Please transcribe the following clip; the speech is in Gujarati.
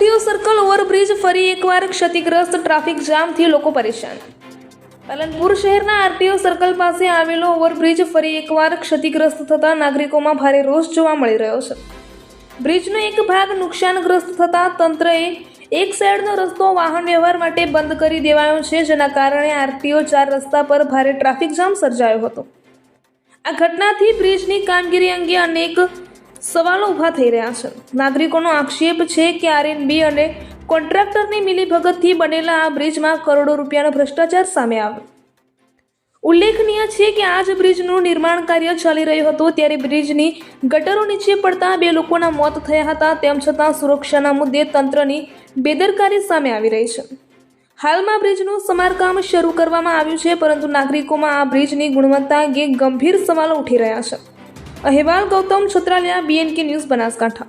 ઓવરબ્રિજ ફરી એકવાર ક્ષતિગ્રસ્ત ટ્રાફિક જામથી લોકો પરેશાન. પાલનપુર શહેરના આરટીઓ સર્કલ પાસે આવેલો ઓવરબ્રિજ ફરી એકવાર ક્ષતિગ્રસ્ત થતાં નાગરિકોમાં ભારે રોષ જોવા મળી રહ્યો છે. બ્રિજનો એક ભાગ નુકસાનગ્રસ્ત થતાં તંત્રએ એક સાઈડનો રસ્તો વાહન વ્યવહાર માટે બંધ કરી દેવાયો છે, જેના કારણે આરટીઓ ચાર રસ્તા પર ભારે ટ્રાફિક જામ સર્જાયો હતો. આ ઘટનાથી બ્રિજની કામગીરી અંગે અનેક સવાલો ઊભા થઈ રહ્યા છે. નાગરિકોનો આક્ષેપ છે કે આરએનબી અને કોન્ટ્રાક્ટરની મિલીભગતથી બનેલા આ બ્રિજમાં કરોડો રૂપિયાનો ભ્રષ્ટાચાર સામે આવ્યો. ઉલ્લેખનીય છે કે આ જ બ્રિજનું નિર્માણ કાર્ય ચાલી રહ્યું હતું ત્યારે બ્રિજની ગટરો નીચે પડતા બે લોકોના મોત થયા હતા. તેમ છતાં સુરક્ષાના મુદ્દે તંત્રની બેદરકારી સામે આવી રહી છે. હાલમાં બ્રિજનું સમારકામ શરૂ કરવામાં આવ્યું છે, પરંતુ નાગરિકોમાં આ બ્રિજની ગુણવત્તા અંગે ગંભીર સવાલો ઉઠી રહ્યા છે. અહેવાલ ગૌતમ છત્રાલિયા બીએનકે ન્યૂઝ બનાસકાંઠા.